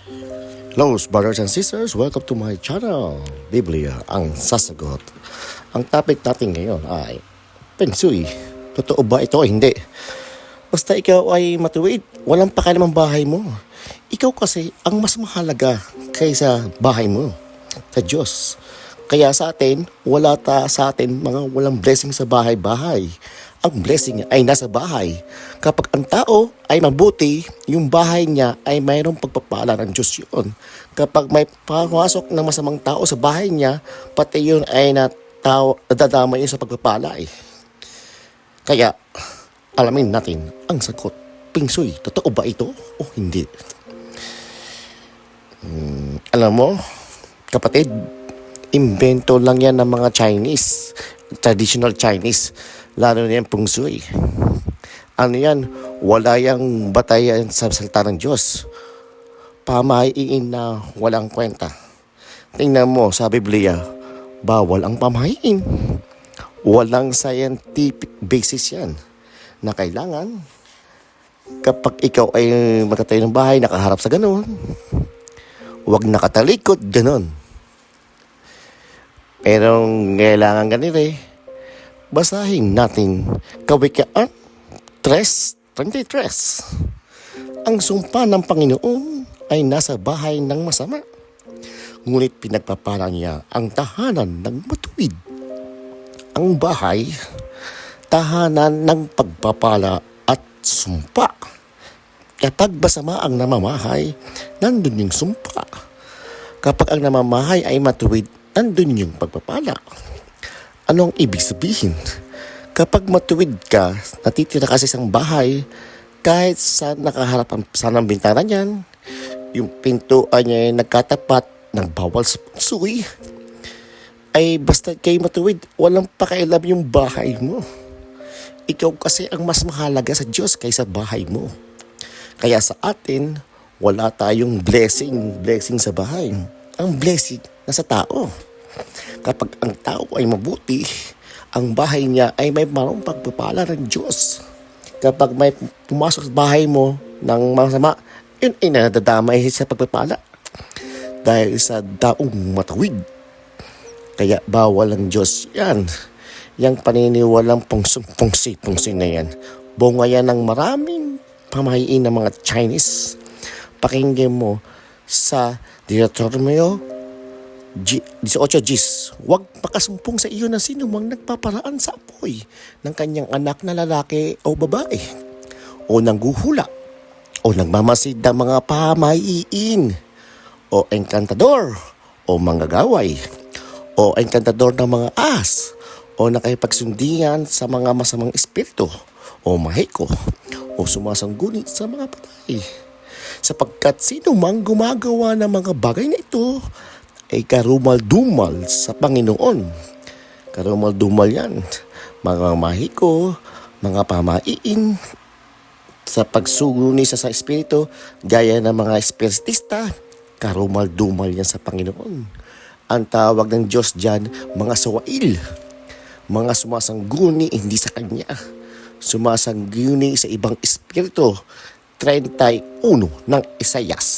Hello, brothers and sisters. Welcome to my channel, Biblia, ang sasagot. Ang topic natin ngayon ay Feng Shui. Totoo ba ito o hindi? Basta ikaw ay matuwid, walang pakialam ang bahay mo. Ikaw kasi ang mas mahalaga kaysa bahay mo, sa Diyos. Kaya sa atin, wala ta sa atin mga walang blessing sa bahay-bahay. Ang blessing ay nasa bahay. Kapag ang tao ay mabuti, yung bahay niya ay mayroong pagpapala ng Diyos yun. Kapag may pasok ng masamang tao sa bahay niya, pati yun ay na tao, nadadama yun sa pagpapala eh. Kaya, alamin natin ang sagot. Pingsoy, totoo ba ito o hindi? Hmm, alam mo, kapatid, invento lang yan ng mga Chinese, traditional Chinese, lalo na yung Feng Shui. Ano yan, wala yung batayan sa salita ng Diyos. Pamahiin na walang kwenta. Tingnan mo sa Biblia, bawal ang pamahiin. Walang scientific basis yan na kailangan kapag ikaw ay magkatayo ng bahay, nakaharap sa ganun, huwag nakatalikod, ganun. Pero kailangan ganito eh, basahin natin Kawikaan 3.33. Ang sumpa ng Panginoon ay nasa bahay ng masama. Ngunit pinagpapala niya ang tahanan ng matuwid. Ang bahay, tahanan ng pagpapala at sumpa. Kapag masama ang namamahay, nandun yung sumpa. Kapag ang namamahay ay matuwid, nandun yung pagpapala. Anong ibig sabihin? Kapag matuwid ka, natitira ka sa isang bahay, kahit sa nakaharap ang sanang bintana niyan, yung pintuan niya ay nagkatapat ng bawal sa suwi, ay basta kay matuwid, walang pakialam yung bahay mo. Ikaw kasi ang mas mahalaga sa Diyos kaysa bahay mo. Kaya sa atin, wala tayong blessing, blessing sa bahay. Ang blessing nasa tao. Kapag ang tao ay mabuti, ang bahay niya ay may marong pagpapala ng Diyos. Kapag may pumasok sa bahay mo ng masama, yun ay nadadamay sa pagpapala. Dahil sa daong matawid. Kaya bawal ang Diyos yan. Yang paniniwalang pungsi-pungsi na yan. Bunga yan ng maraming pamahiin ng mga Chinese. Pakinggan mo sa Deuteronomio G- 18 Gs, huwag pakasumpong sa iyo na sino mang nagpaparaan sa apoy ng kanyang anak na lalaki o babae o nangguhula o nagmamasid ng mga pamahiin o engkantador o manggagaway o engkantador ng mga as o nakipagsundingan sa mga masamang espiritu o mahiko o sumasangguni sa mga patay. Sapagkat sino mang gumagawa ng mga bagay na ito ay karumal-dumal sa Panginoon. Karumal-dumal yan. Mga mahiko, mga pamaiin, sa pagsuguni sa sa Espiritu, gaya ng mga espiritista, karumal-dumal yan sa Panginoon. Ang tawag ng Diyos dyan, mga sawail, mga sumasangguni hindi sa Kanya, sumasangguni sa ibang Espiritu, 31 ng Isayas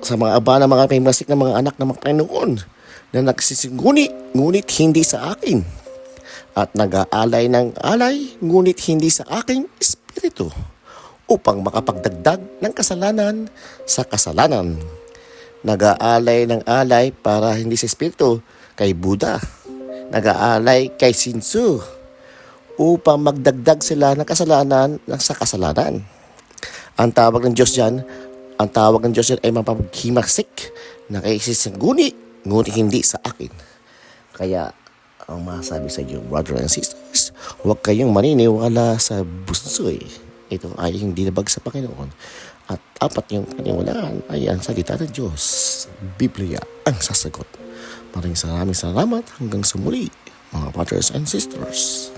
sa mga aba ng mga paymasik ng mga anak ng mga Panginoon na nagsisinguni, ngunit hindi sa akin. At nag-aalay ng alay, ngunit hindi sa aking espiritu upang makapagdagdag ng kasalanan sa kasalanan. Nag-aalay ng alay para hindi sa espiritu kay Buddha. Nag-aalay kay Sinsu upang magdagdag sila ng kasalanan sa kasalanan. Ang tawag ng Diyos dyan, ang tawag ng Diyos ay mapaghimaksik na kaisisanguni, ngunit hindi sa akin. Kaya, ang masabi sa inyo, brother and sisters, huwag kayong maniniwala sa busoy. Ito ay hindi labag sa Panginoon. At apat yung paniwalaan ay ang salita ng Diyos. Biblia ang sasagot. Maraming salamat hanggang sa muli, mga brothers and sisters.